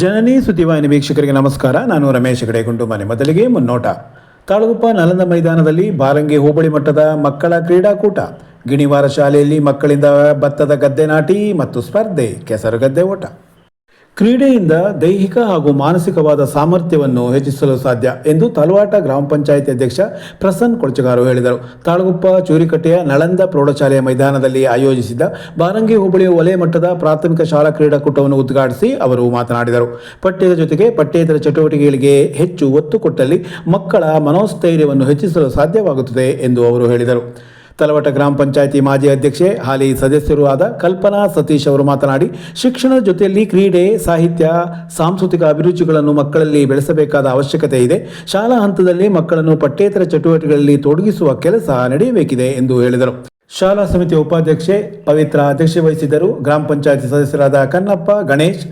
ಜನನಿ ಸುದ್ದಿವಾಹಿನಿ ವೀಕ್ಷಕರಿಗೆ ನಮಸ್ಕಾರ. ನಾನು ರಮೇಶ್ ಗಡೆಗುಂಡು ಮನೆ ಮೊದಲಿಗೆ ಮುನ್ನೋಟ. ತಾಳಗುಪ್ಪ ನಲಂದ ಮೈದಾನದಲ್ಲಿ ಬಾರಂಗಿ ಹೋಬಳಿ ಮಟ್ಟದ ಮಕ್ಕಳ ಕ್ರೀಡಾಕೂಟ. ಗಿಣಿವಾರ ಶಾಲೆಯಲ್ಲಿ ಮಕ್ಕಳಿಂದ ಭತ್ತದ ಗದ್ದೆ ನಾಟಿ ಮತ್ತು ಸ್ಪರ್ಧೆ ಕೆಸರು ಗದ್ದೆ ಓಟ. ಕ್ರೀಡೆಯಿಂದ ದೈಹಿಕ ಹಾಗೂ ಮಾನಸಿಕವಾದ ಸಾಮರ್ಥ್ಯವನ್ನು ಹೆಚ್ಚಿಸಲು ಸಾಧ್ಯ ಎಂದು ತಲವಾಟ ಗ್ರಾಮ ಪಂಚಾಯಿತಿ ಅಧ್ಯಕ್ಷ ಪ್ರಸನ್ನ ಕೊಳಚಗಾರು ಹೇಳಿದರು. ತಾಳಗುಪ್ಪ, ಚೂರಿಕಟ್ಟೆಯ ನಳಂದ ಪ್ರೌಢಶಾಲೆಯ ಮೈದಾನದಲ್ಲಿ ಆಯೋಜಿಸಿದ್ದ ಬಾರಂಗಿ ಹೋಬಳಿಯ ವಲಯ ಮಟ್ಟದ ಪ್ರಾಥಮಿಕ ಶಾಲಾ ಕ್ರೀಡಾಕೂಟವನ್ನು ಉದ್ಘಾಟಿಸಿ ಅವರು ಮಾತನಾಡಿದರು. ಪಠ್ಯದ ಜೊತೆಗೆ ಪಠ್ಯೇತರ ಚಟುವಟಿಕೆಗಳಿಗೆ ಹೆಚ್ಚು ಒತ್ತು ಕೊಟ್ಟಲ್ಲಿ ಮಕ್ಕಳ ಮನೋಸ್ಥೈರ್ಯವನ್ನು ಹೆಚ್ಚಿಸಲು ಸಾಧ್ಯವಾಗುತ್ತದೆ ಎಂದು ಅವರು ಹೇಳಿದರು. ತಲವಟ ಗ್ರಾಮ ಪಂಚಾಯಿತಿ ಮಾಜಿ ಅಧ್ಯಕ್ಷೆ, ಹಾಲಿ ಸದಸ್ಯರೂ ಆದ ಕಲ್ಪನಾ ಸತೀಶ್ ಅವರು ಮಾತನಾಡಿ, ಶಿಕ್ಷಣದ ಜೊತೆಯಲ್ಲಿ ಕ್ರೀಡೆ, ಸಾಹಿತ್ಯ, ಸಾಂಸ್ಕೃತಿಕ ಅಭಿರುಚಿಗಳನ್ನು ಮಕ್ಕಳಲ್ಲಿ ಬೆಳೆಸಬೇಕಾದ ಅವಶ್ಯಕತೆ ಇದೆ. ಶಾಲಾ ಹಂತದಲ್ಲಿ ಮಕ್ಕಳನ್ನು ಪಠ್ಯೇತರ ಚಟುವಟಿಕೆಗಳಲ್ಲಿ ತೊಡಗಿಸುವ ಕೆಲಸ ನಡೆಯಬೇಕಿದೆ ಎಂದು ಹೇಳಿದರು. ಶಾಲಾ ಸಮಿತಿಯ ಉಪಾಧ್ಯಕ್ಷೆ, ಪವಿತ್ರ ಅಧ್ಯಕ್ಷತೆ ವಹಿಸಿದ್ದರು. ಗ್ರಾಮ ಪಂಚಾಯಿತಿ ಸದಸ್ಯರಾದ ಕನ್ನಪ್ಪ, ಗಣೇಶ್,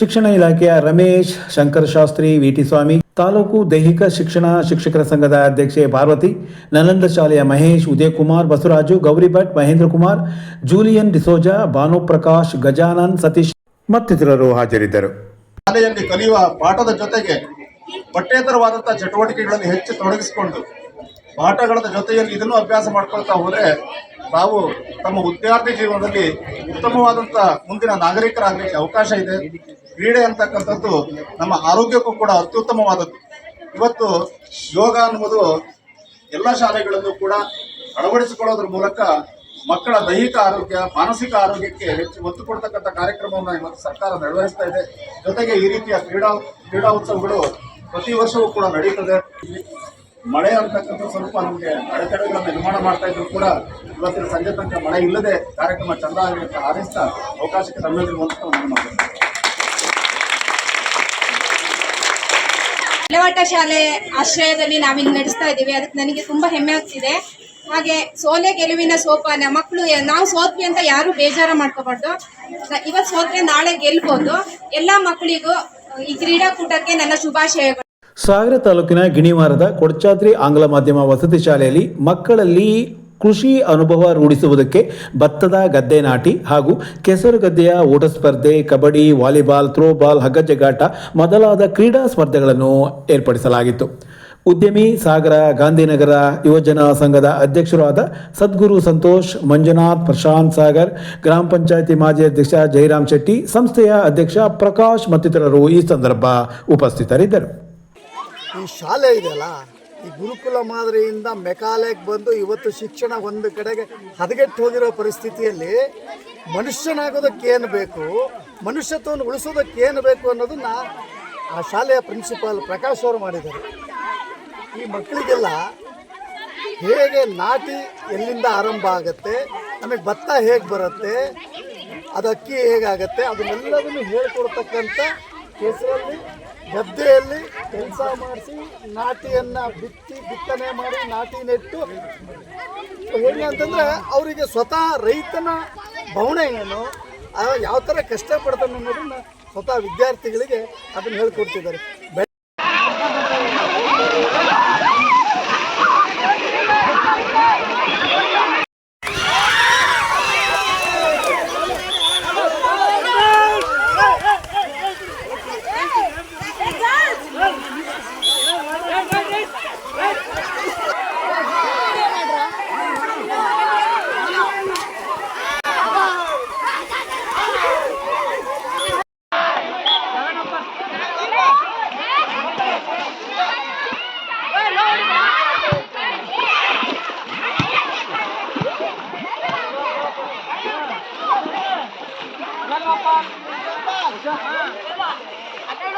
ಶಿಕ್ಷಣ ಇಲಾಖೆಯ ರಮೇಶ್, ಶಂಕರ ಶಾಸ್ತ್ರಿ ವಿಟಿ ಸ್ವಾಮಿ ತಾಲೂಕು ದೈಹಿಕ ಶಿಕ್ಷಣ ಶಿಕ್ಷಕರ ಸಂಘದ ಅಧ್ಯಕ್ಷೆ ಪಾರ್ವತಿ, ನಲಂದ ಶಾಲೆಯ ಮಹೇಶ್, ಉದಯಕುಮಾರ್, ಬಸವರಾಜು, ಗೌರಿ ಭಟ್, ಮಹೇಂದ್ರ ಕುಮಾರ್, ಜೂಲಿಯನ್ ಡಿಸೋಜಾ, ಭಾನುಪ್ರಕಾಶ್, ಗಜಾನನ್, ಸತೀಶ್ ಮತ್ತಿತರರು ಹಾಜರಿದ್ದರು. ಶಾಲೆಯಲ್ಲಿ ಕಲಿಯುವ ಪಾಠದ ಜೊತೆಗೆ ಪಠ್ಯೇತರವಾದಂತಹ ಚಟುವಟಿಕೆಗಳನ್ನು ಹೆಚ್ಚು ತೊಡಗಿಸಿಕೊಂಡು ಪಾಠಗಳ ಜೊತೆಯಲ್ಲಿ ಇದನ್ನು ಅಭ್ಯಾಸ ಮಾಡ್ಕೊಳ್ತಾ ಹೋದರೆ ತಾವು ತಮ್ಮ ವಿದ್ಯಾರ್ಥಿ ಜೀವನದಲ್ಲಿ ಉತ್ತಮವಾದಂಥ ಮುಂದಿನ ನಾಗರಿಕರಾಗಲಿಕ್ಕೆ ಅವಕಾಶ ಇದೆ. ಕ್ರೀಡೆ ಅಂತಕ್ಕಂಥದ್ದು ನಮ್ಮ ಆರೋಗ್ಯಕ್ಕೂ ಕೂಡ ಅತ್ಯುತ್ತಮವಾದದ್ದು. ಇವತ್ತು ಯೋಗ ಅನ್ನುವುದು ಎಲ್ಲ ಶಾಲೆಗಳಲ್ಲೂ ಕೂಡ ಅಳವಡಿಸಿಕೊಳ್ಳೋದ್ರ ಮೂಲಕ ಮಕ್ಕಳ ದೈಹಿಕ ಆರೋಗ್ಯ, ಮಾನಸಿಕ ಆರೋಗ್ಯಕ್ಕೆ ಹೆಚ್ಚು ಒತ್ತು ಕೊಡ್ತಕ್ಕಂಥ ಕಾರ್ಯಕ್ರಮವನ್ನು ಇವತ್ತು ಸರ್ಕಾರ ನಿರ್ವಹಿಸ್ತಾ ಇದೆ. ಜೊತೆಗೆ ಈ ರೀತಿಯ ಕ್ರೀಡಾ ಕ್ರೀಡಾ ಉತ್ಸವಗಳು ಪ್ರತಿ ವರ್ಷವೂ ಕೂಡ ನಡೀತದೆ. ಮಳೆ ಅಂತಕ್ಕಂಥ ಸ್ವಲ್ಪ ನಮಗೆ ಅಡೆತಡೆಗಳನ್ನು ನಿರ್ಮಾಣ ಮಾಡ್ತಾ ಇದ್ರು ಕೂಡ ಇವತ್ತಿನ ಸಂಜೆ ತನಕ ಮಳೆ ಇಲ್ಲದೆ ಕಾರ್ಯಕ್ರಮ ಚಂದ ಹಾರೈಸ್ತಾ ಅವಕಾಶಕ್ಕೆ ತಮ್ಮೆಲ್ಲರಿಗೂ ಒಂದು ಬೆಳವಾಟ ಶಾಲೆ ಆಶ್ರಯದಲ್ಲಿ ನಾವಿಲ್ಲಿ ನಡೆಸ್ತಾ ಇದ್ದೀವಿ. ಅದಕ್ಕೆ ನನಗೆ ತುಂಬಾ ಹೆಮ್ಮೆ ಆಗ್ತಿದೆ. ಹಾಗೆ ಸೋಲೆ ಗೆಲುವಿನ ಸೋಪಾನ ಮಕ್ಕಳು ನಾವು ಸೋತ್ವಿ ಅಂತ ಯಾರು ಬೇಜಾರು ಮಾಡ್ಕೋಬಾರ್ದು. ಇವತ್ತು ಸೋತ್ರೆ ನಾಳೆ ಗೆಲ್ಬೋದು. ಎಲ್ಲಾ ಮಕ್ಕಳಿಗೂ ಈ ಕ್ರೀಡಾಕೂಟಕ್ಕೆ ನನ್ನ ಶುಭಾಶಯಗಳು. ಸಾಗರ ತಾಲೂಕಿನ ಗಿಣಿವಾರದ ಕೊಡಚಾದ್ರಿ ಆಂಗ್ಲ ಮಾಧ್ಯಮ ವಸತಿ ಶಾಲೆಯಲ್ಲಿ ಮಕ್ಕಳಲ್ಲಿ ಕೃಷಿ ಅನುಭವ ರೂಢಿಸುವುದಕ್ಕೆ ಭತ್ತದ ಗದ್ದೆ ನಾಟಿ ಹಾಗೂ ಕೆಸರು ಗದ್ದೆಯ ಓಟ ಸ್ಪರ್ಧೆ, ಕಬಡ್ಡಿ, ವಾಲಿಬಾಲ್, ಥ್ರೋಬಾಲ್, ಹಗ್ಗಜಗಾಟ ಮೊದಲಾದ ಕ್ರೀಡಾ ಸ್ಪರ್ಧೆಗಳನ್ನು ಏರ್ಪಡಿಸಲಾಗಿತ್ತು. ಉದ್ಯಮಿ ಸಾಗರ, ಗಾಂಧಿನಗರ ಯುವಜನ ಸಂಘದ ಅಧ್ಯಕ್ಷರಾದ ಸದ್ಗುರು ಸಂತೋಷ್, ಮಂಜುನಾಥ್, ಪ್ರಶಾಂತ್ ಸಾಗರ್, ಗ್ರಾಮ ಪಂಚಾಯಿತಿ ಮಾಜಿ ಅಧ್ಯಕ್ಷ ಜಯರಾಮ್ ಶೆಟ್ಟಿ, ಸಂಸ್ಥೆಯ ಅಧ್ಯಕ್ಷ ಪ್ರಕಾಶ್ ಮತ್ತಿತರರು ಈ ಸಂದರ್ಭ ಉಪಸ್ಥಿತರಿದ್ದರು. ಈ ಶಾಲೆ ಇದೆಯಲ್ಲ? ಈ ಗುರುಕುಲ ಮಾದರಿಯಿಂದ ಮೆಕಾಲೆಗೆ ಬಂದು ಇವತ್ತು ಶಿಕ್ಷಣ ಒಂದು ಕಡೆಗೆ ಹದಗೆಟ್ಟು ಹೋಗಿರೋ ಪರಿಸ್ಥಿತಿಯಲ್ಲಿ ಮನುಷ್ಯನಾಗೋದಕ್ಕೆ ಏನು ಬೇಕು, ಮನುಷ್ಯತ್ವವನ್ನು ಉಳಿಸೋದಕ್ಕೆ ಏನು ಬೇಕು ಅನ್ನೋದನ್ನ ಆ ಶಾಲೆಯ ಪ್ರಿನ್ಸಿಪಾಲ್ ಪ್ರಕಾಶ್ ಅವರು ಮಾಡಿದ್ದಾರೆ. ಈ ಮಕ್ಕಳಿಗೆಲ್ಲ ಹೇಗೆ ನಾಟಿ ಎಲ್ಲಿಂದ ಆರಂಭ ಆಗುತ್ತೆ ನಮಗೆ ಭತ್ತ ಹೇಗೆ ಬರುತ್ತೆ, ಅದು ಅಕ್ಕಿ ಹೇಗಾಗತ್ತೆ ಅದನ್ನೆಲ್ಲದನ್ನು ಹೇಳ್ಕೊಡ್ತಕ್ಕಂಥ ಹೆಸರಲ್ಲಿ ಗದ್ದೆಯಲ್ಲಿ ಕೆಲಸ ಮಾಡಿಸಿ ನಾಟಿಯನ್ನು ಬಿತ್ತಿ ಬಿತ್ತನೆ ಮಾಡಿ ನಾಟಿ ನೆಟ್ಟು. ಹೇಗೆ ಅಂತಂದ್ರೆ ಅವರಿಗೆ ಸ್ವತಃ ರೈತನ ಬವಣೆ ಏನು ಯಾವ ಥರ ಕಷ್ಟಪಡ್ತಾನೆ ಅನ್ನೋದನ್ನ ಸ್ವತಃ ವಿದ್ಯಾರ್ಥಿಗಳಿಗೆ ಅದನ್ನು ಹೇಳ್ಕೊಡ್ತಿದ್ದಾರೆ. అక్కడ